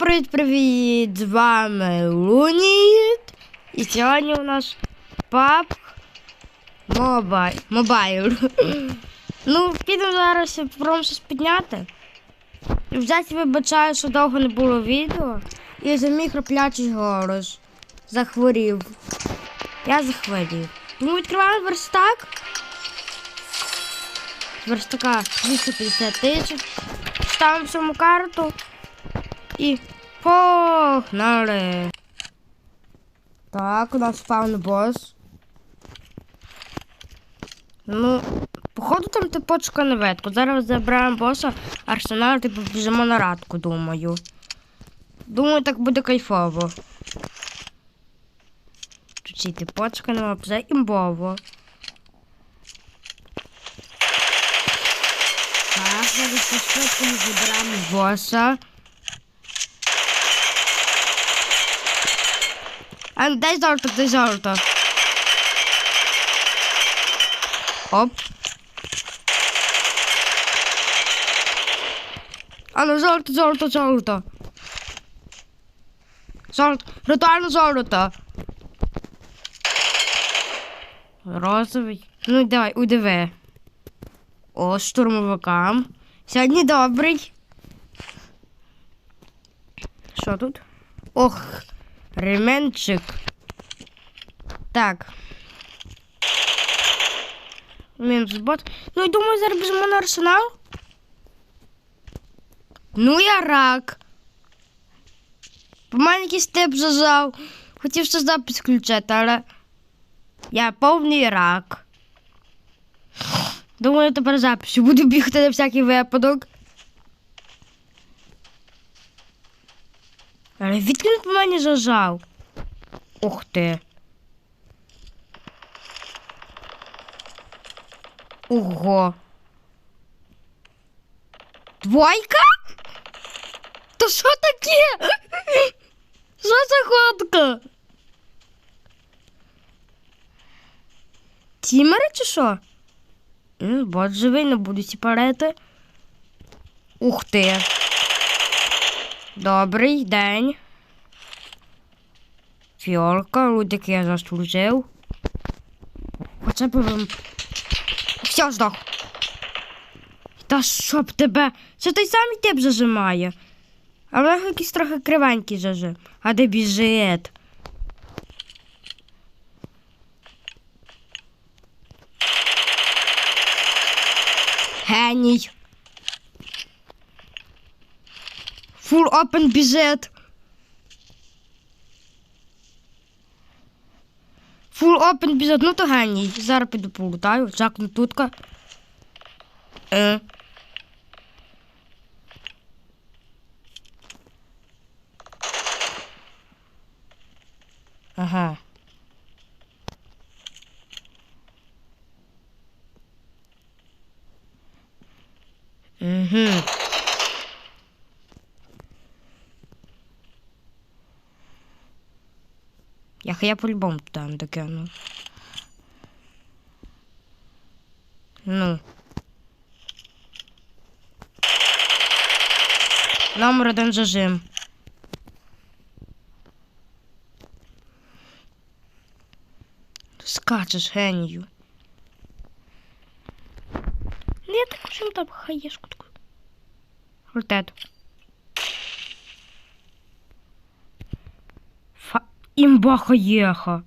Привіт-привіт! З вами Луніт. І сьогодні у нас пап Мобай. Мобайл. Ну, підемо зараз спробуємо щось підняти. Взяти вибачаю, що довго не було відео. І за мій хроплячий голос. Захворів. Я захворів. Тому відкриваємо верстак. Верстака 250 тисяч. Ставимо саму карту. І погнали. Так, у нас спавн бос. Ну, походу там типочка на ветку. Зараз забираємо боса, арсенал, типу біжимо на радку, думаю. Думаю, так буде кайфово. Тут й типочка нема, це імбово. Так, зараз по забираємо боса. А, ну, дай золото, дай золото. Оп. А ну золото, золото, золото. Золото, ритуально золото. Розовий. Ну давай, удиви. О, штурмовикам. Сьогодні добрий. Що тут? Ох, ременчик. Так. Мінус бот. Ну і думаю, зараз біжимо на арсенал. Ну я рак. По мене якийсь тип зажав. Хотів ще запис включати, але я повний рак. Думаю, тепер записю. Буду бігти на всякий випадок. Але по мені зажав. Ух ти. Ого. Двойка? То що таке? Що за ходка? Тімери чи що? Бот живий, не буду сіпарити. Ух ти. Добрий день. Фіолка, рудик я заслужив. Оце би вам. Все, здох. Та щоб тебе. Це той самий тип зажимає. Але якийсь трохи кривенький зажим. А де біжить? Геній. Full open біжить. Full open біжить, ну то геній. Зараз піду полутаю. Жакну тутка. Е. Ага. Угу. Я, я по-любому там докину. Ну. Номер один зажим. Скачеш генію. Ну, я так уже там хаєшку таку. Фа... Імба хаєха.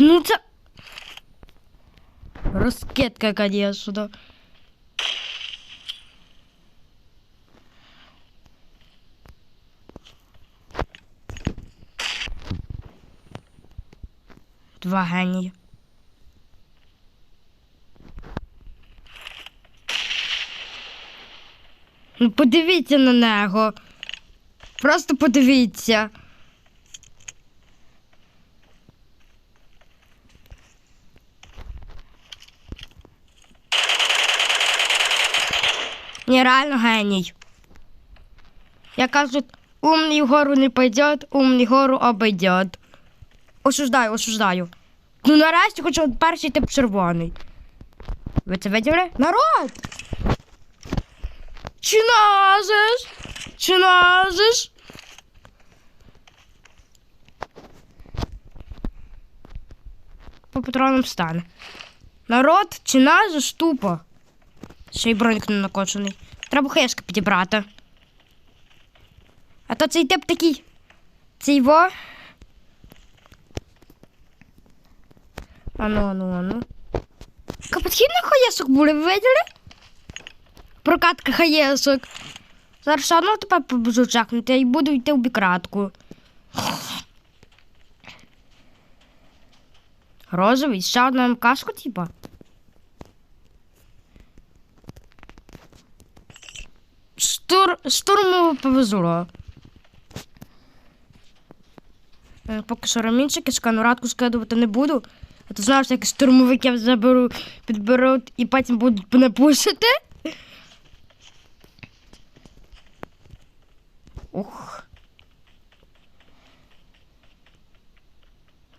Ну це... Розкидка, конечно. Два генії. Ну, подивіться на нього. Просто подивіться. Ні, реально геній. Я кажу, умний вгору не пойдет, умний гору обойдет. Осуждаю, осуждаю. Ну нарешті хоч перший тип червоний. Ви це виділи? Народ! Чи назиш? По патронам стане. Народ, чи назиш тупо? Ще й бронік не накочений. Треба хешки підібрати. А то цей тип такий. Цей во. Ану, ану, ану. Капотхідних хаєсок були, ви виділи? Прокатка хаєсок. Зараз все одно тепер побежу чекнути і буду йти в бікратку. Розовий, ще одна МКшка, типа. Штур... Штурму повезло. Е, Поки що рамінчики з кануратку скидувати не буду. А ти знаєш, як штурмовиків заберу, підберуть і потім будуть мене пушити. Ух.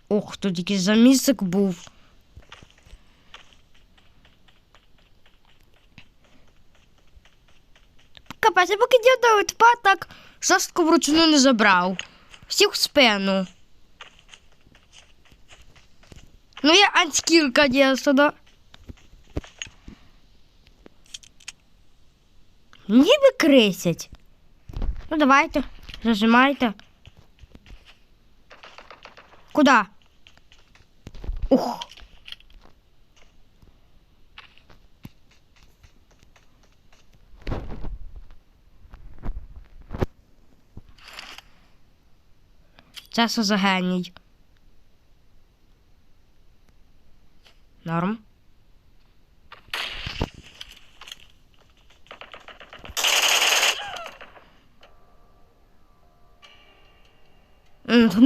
Ох, тут якийсь замісик був. Капець, я поки діда тепер так жорстко вручну не забрав. Всіх в спину. Ну я антикил, конечно, да. Ніби крисять. Ну давайте, зажимайте. Куда? Ух. Це все за геній?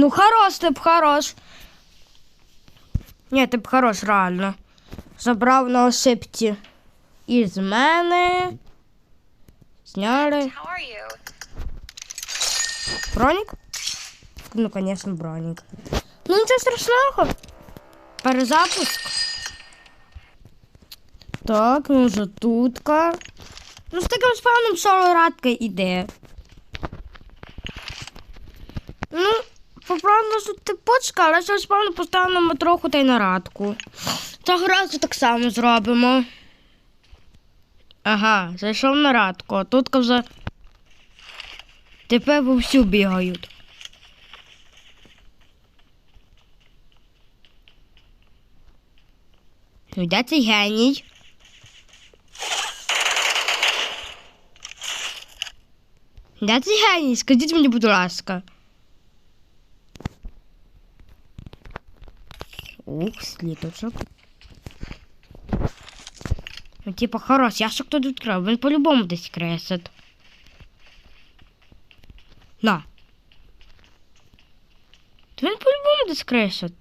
Ну, хорош, ти б хорош. Ні, ти б хорош, реально. Забрав на ошибці. Із мене. Зняли. Бронік? Ну, звісно, бронік. Ну, нічого страшного. Перезапуск. Так, ну вже тутка. Ну, з таким спавном соло радка іде. Ну, поправно, що ти почка, але ще спавно поставимо трохи та й на радку. Цього разу так само зробимо. Ага, зайшов на радку, а тут вже тепер вовсю бігають. Ну, де цей геній? Де цей геній? Скажіть мені, будь ласка. Ух, сліточок. Ну, типа, хорош, я що тут відкрив, він по-любому десь кресить. На. Він по-любому десь кресить.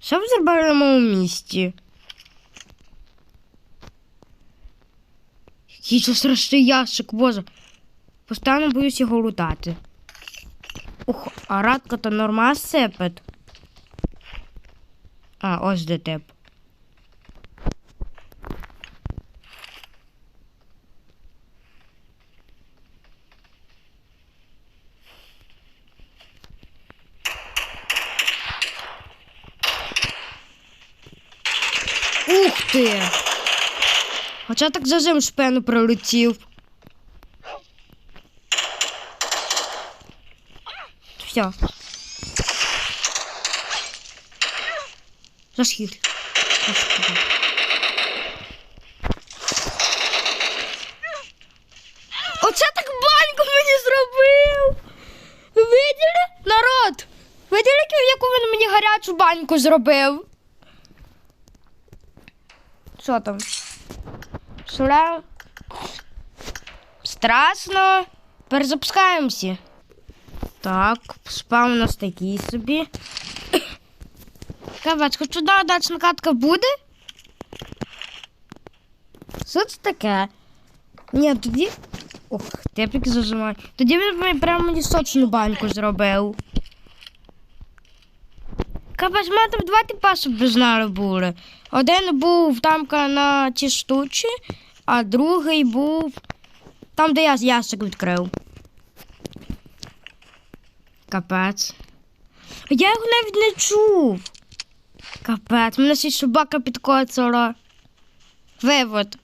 Що ви зробили на Який це страшний ящик, боже. Постоянно боюсь його лутати. Ух, а радка то норма сипить. А, ось де тип. Ух ти! Хоча так зажим шпену пролетів. Все. Зашхід. Оце так баньку мені зробив. Виділи? Народ! Виділи, яку він мені гарячу баньку зробив? Що там? Шуля. Страшно. Перезапускаємося. Так, спав у нас такий собі. Кавець, хоч одна дачна катка буде? Що це таке? Ні, тоді. Ох, тепік зажимає. Тоді він прямо мені сочну баньку зробив. Капець, мене там два типа, щоб знали були. Один був там ка, на ті штучі, а другий був там, де я ящик відкрив. Капець. Я його навіть не чув. Капець, мене ще й собака підкоцала. Вивод.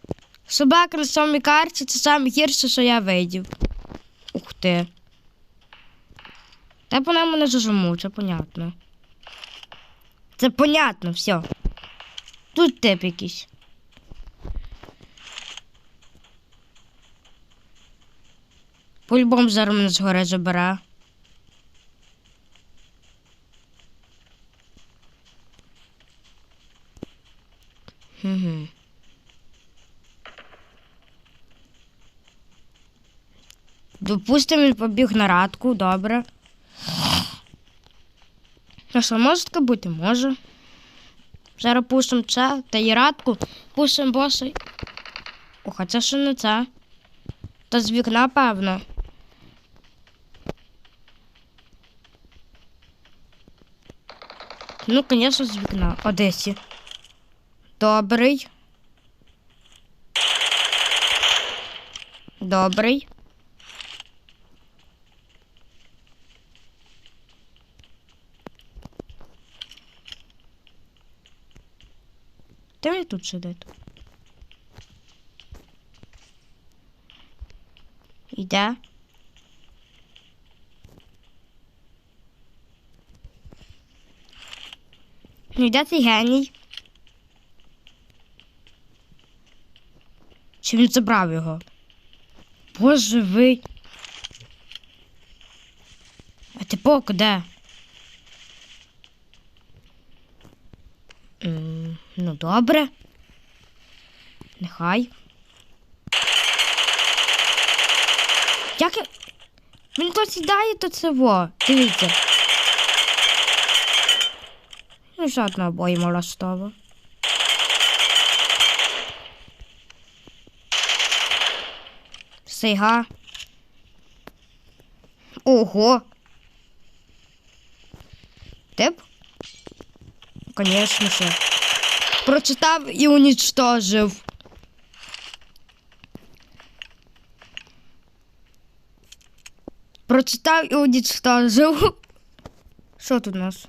Собака на самій карті це саме гірше, що я видів. Ух ти. Та по нам мене зажму, це понятно. Це понятно, все. Тут тип якийсь. По-любому зараз мене згори забере. Угу. Допустимо, він побіг на радку, добре. А що, може таке бути? Може. Зараз пустимо це та і радку, пустимо боса. Ох, а це що не це? Та з вікна, певно. Ну, звісно, з вікна. Одесі. Добрий. Добрий. Та він тут сидить. Іде. Ну, йде цей геній. Чи він забрав його? Боже ви. А ти поки де? М, Ну, добре. Нехай. Як я... Він то сідає, то це во. Дивіться. Бою молостого. Сейга. Ого. Тип? Конечно же. Прочитав і унічтожив. Прочитав і унічтожив. Що тут у нас?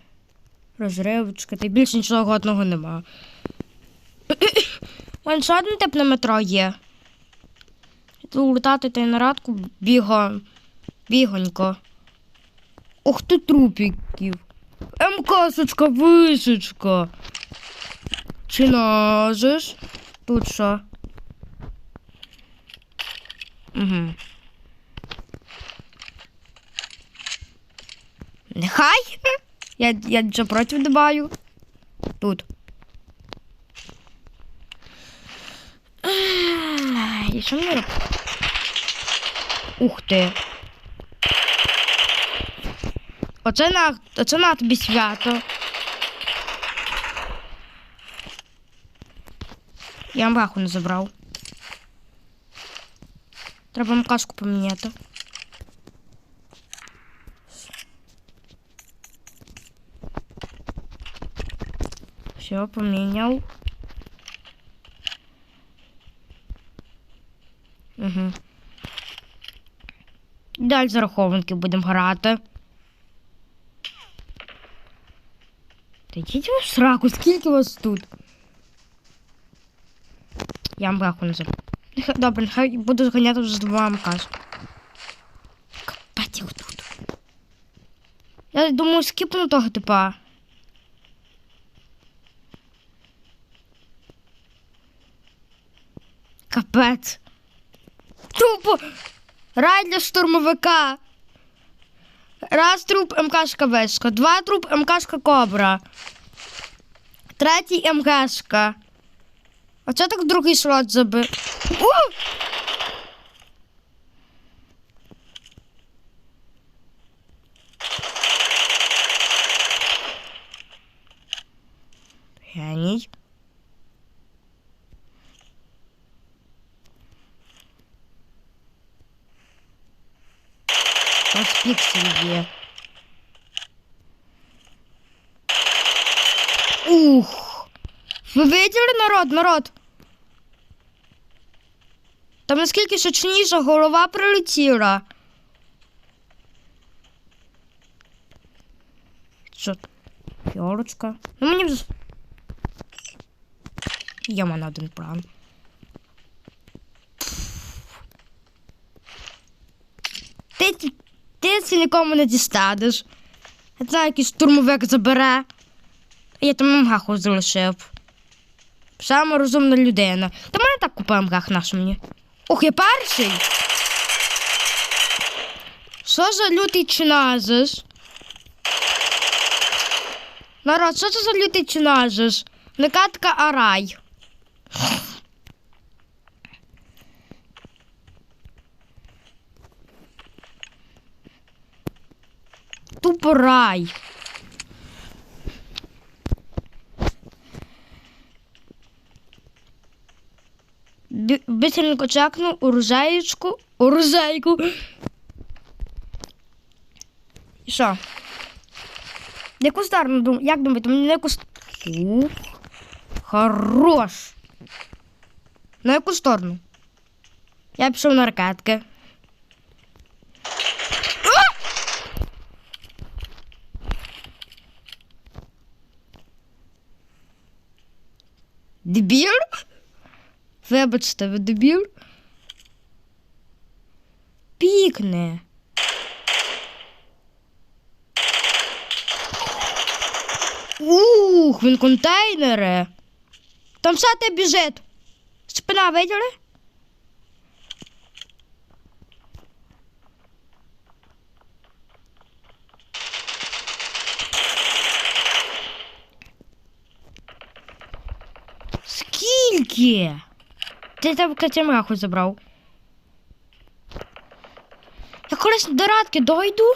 Розривочка, та й більше нічого годного нема. Мене ще один тип на метро є. Тут летати та й на радку біго. Бігонько. Ох ти трупіків. МКсочка, височка. Чи нажиш? Тут що? Угу. Нехай. Я, я нічого проти маю. Тут. І що мені? Ух ти. Оце на, оце на тобі свято. Я мбаху не забрав. Треба макашку поміняти. Все, поміняв. Угу. Далі зарахованки будемо грати. Та йдіть ви в сраку, скільки вас тут? Я мбаху не забув. Добре, нехай буду зганяти вже з двома МКС. Капець їх тут. Я думаю, скіпну того типа. Капець. Тупо. Рай для штурмовика. Раз труп МКшка вишка, два труп МКшка кобра. Третій МКшка. Оце так другий слот забив. Геній. Нас піксель є. Ух. Ви виділи народ, народ? Там наскільки сочніша голова прилетіла. Що? Фіолочка. Ну мені вже. В мене один план. Ти, ти, це нікому не дістанеш. Знаю, якийсь штурмовик забере. Я там МГаху залишив. Саме розумна людина. Та мене так купив МГах наш мені. Ох, я перший. Що за лютий чиназис? Народ, що це за лютий чиназис? Не катка, а. Тупо рай. Бі- Бистренько чекну урожаєчку, урожайку. І що? Яку сторону дум... Як думаєте, мені на яку ст- Ух, Хорош. На яку сторону? Я пішов на ракетки. Дебіл? Вибачте, ви дебіл? Пікне. Ух, він контейнери. Там все те біжить. Спина виділи? Скільки? Ти там катямаху забрав. Я колись до радки дойду.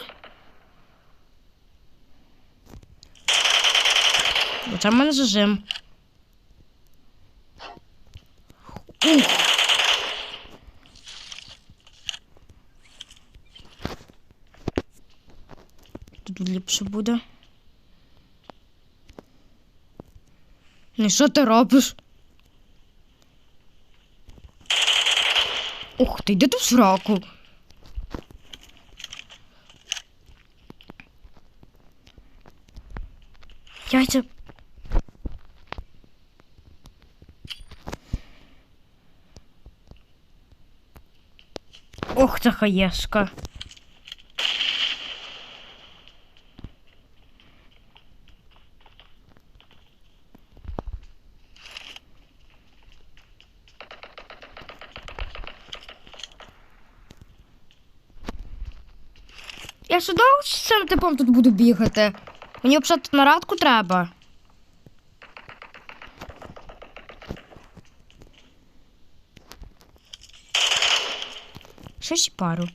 Бо в мене зажим. Ух. Тут ліпше буде. Ну, що ти робиш? Ти, йди ти в сраку. Яйця. Ох, це хаєшка. Я довго з цим типом тут буду бігати. Мені взагалі на радку треба. Щось пару.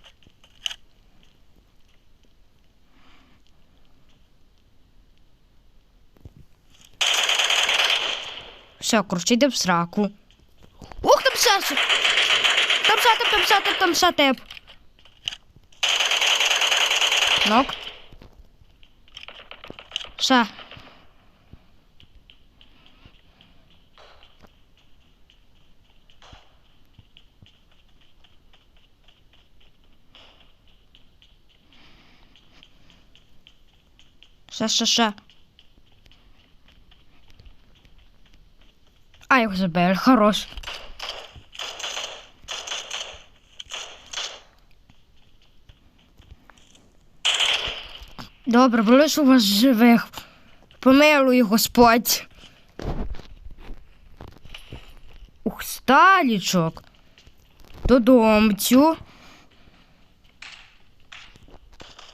Все, коротше, йде в сраку. Ух, там все! ще- Там все, там, там все, там, там все тип. Нок. Ще. Ще, ще, ще. А, його забили, хорош. Добре, залишу вас живих. Помилуй, Господь. Ух, сталічок. Додомцю.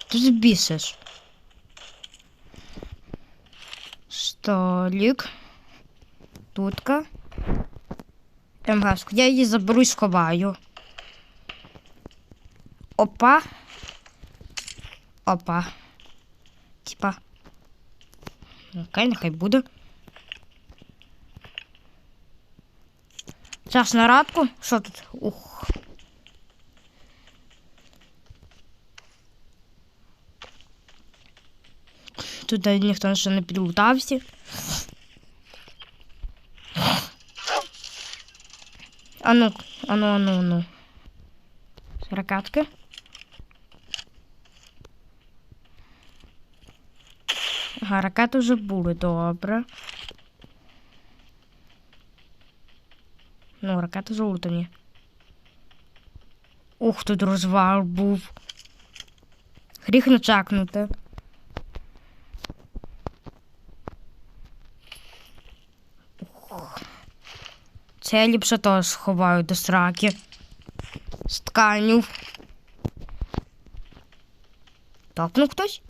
Ти збісиш. Столік. Тутка. МГС. Я її заберу і сховаю. Опа. Опа. Окей, нехай буде. Зараз на радку. Що тут? Ух. Тут ніхто ще не підлутався. Ану, ану, ану, ану. Ракатки. Ага, ракети вже були, добре. Ну, ракети залутані. Ух, тут розвал був. Гріх не чакнути. Це я ліпше того сховаю до сраки. З тканів. Так, ну хтось.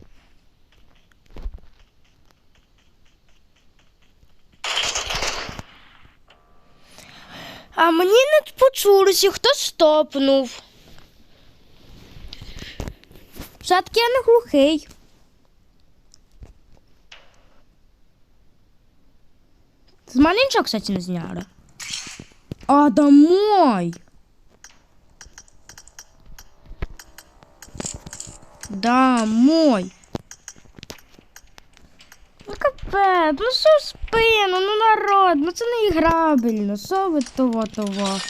А мені не почулося, хто стопнув. Все-таки я не глухий. З мене кстати, не зняли. А, домой. Домой. Ну капець, ну що в спину, ну народ, ну це не іграбельно, що ви того того.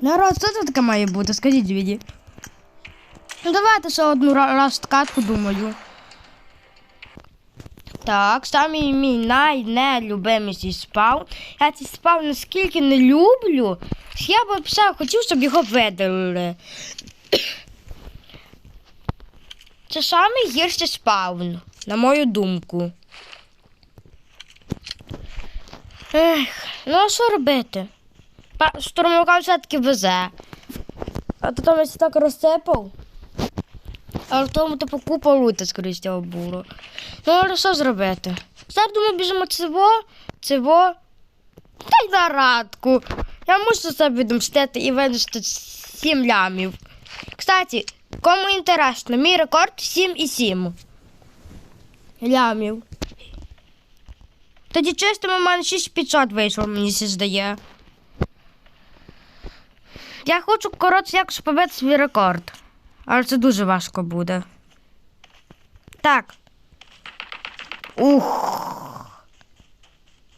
Народ, що це таке має бути? Скажіть мені. Ну давайте ще одну ра- раз катку, думаю. Так, самий мій найнелюбиміший спаун. Я цей спаун наскільки не люблю, я б все хотів, щоб його видалили. Це самий гірший спаун, на мою думку. Ех, ну а що робити? Па- все-таки везе. А то там я так розсипав. А в тому типу купа лута, скоріше всього, було. Ну, але що зробити? Зараз думаю, біжимо цього, цього. Та й на радку. Я мушу себе відомстити і винести 7 лямів. Кстати, кому інтересно, мій рекорд 7,7 лямів. Тоді чисто у мене 6500 вийшло, мені все здає. Я хочу, коротше, якось побити свій рекорд. Але це дуже важко буде. Так. Ух.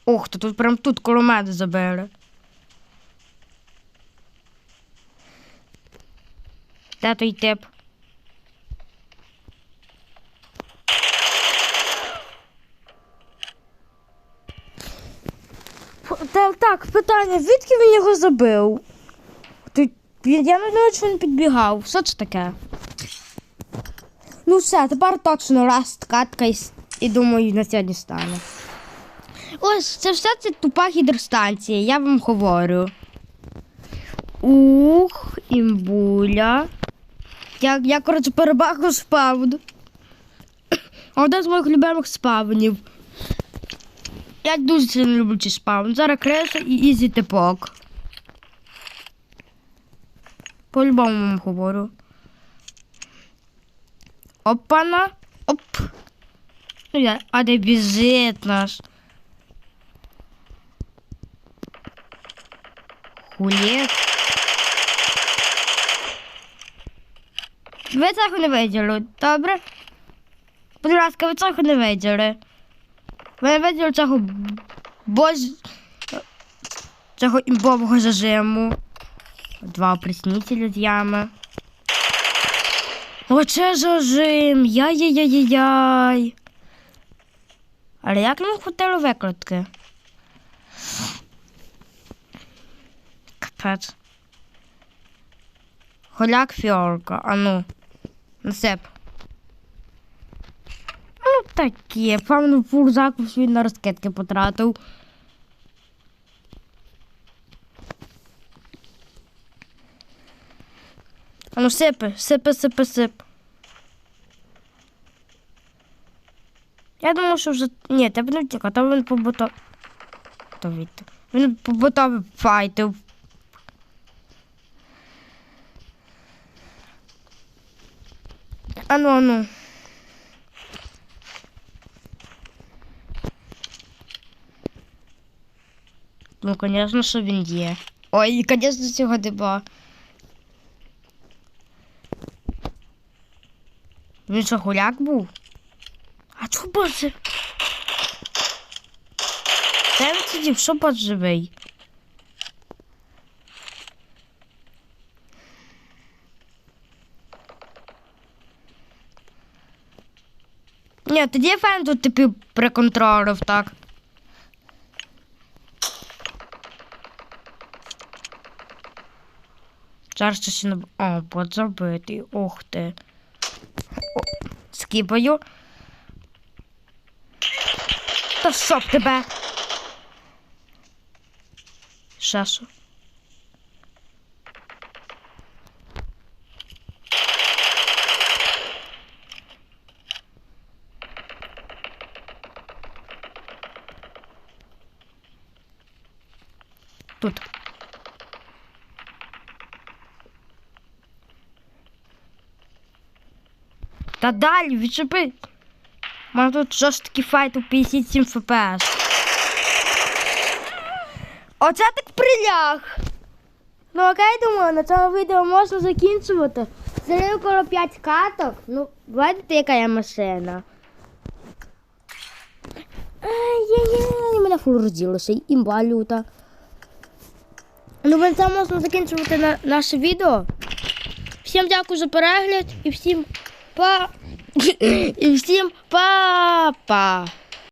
Ух, то тут прям тут кулемет забили. Де той тип? Так, так, питання, звідки він його забив? Він- я не знаю, що він підбігав. Що це таке? Ну все, тепер точно раз катка і, і думаю, на сьогодні стане. Ось, це все це тупа гідростанція, я вам говорю. Ух, імбуля. Я, я коротше, перебаху спавн. Один з моїх любимих спавнів. Я дуже сильно люблю ці спавн. Зараз креса і ізі типок. По-любому вам говорю. Опана. Оп. Ну я, а де біжить наш? Хулет. Ви цього не виділи, добре? Будь ласка, ви цього не виділи. Ви не цього бож... цього імбового зажиму. Два опреснителя з ями. Оце зажим. Яй-яй-яй-яй. Але як нам хватило викрутки? Капець. Голяк фіорка, а ну. Насип. Ну таке, певно, фур закус він на розкидки потратив. А ну сипи, сипи, сипи, сип. Я думаю, що вже. Ні, тебе не втікав, там він побутав. Він побутав файтив. Ану, ану. Ну, звісно, що він є. Ой, звісно, цього диба. Він що, гуляк був? боже. Де він сидів? Що бот живий? Ні, тоді фен тут типу приконтролив, так. Зараз ще не... О, бот забитий. Ух ти. Скіпаю. Та щоб тебе. Ще що? Тут. Та далі, відчепи. У мене тут жорсткий файт у 57 ФПС. Оце так приляг. Ну окей, думаю, на цьому відео можна закінчувати. Зарив коло 5 каток. Ну, бачите, яка я машина. Ай-яй-яй, мене фул розділося. Імба люта. Ну, на цьому можна закінчувати на, наше відео. Всім дякую за перегляд і всім па. І всім па-па.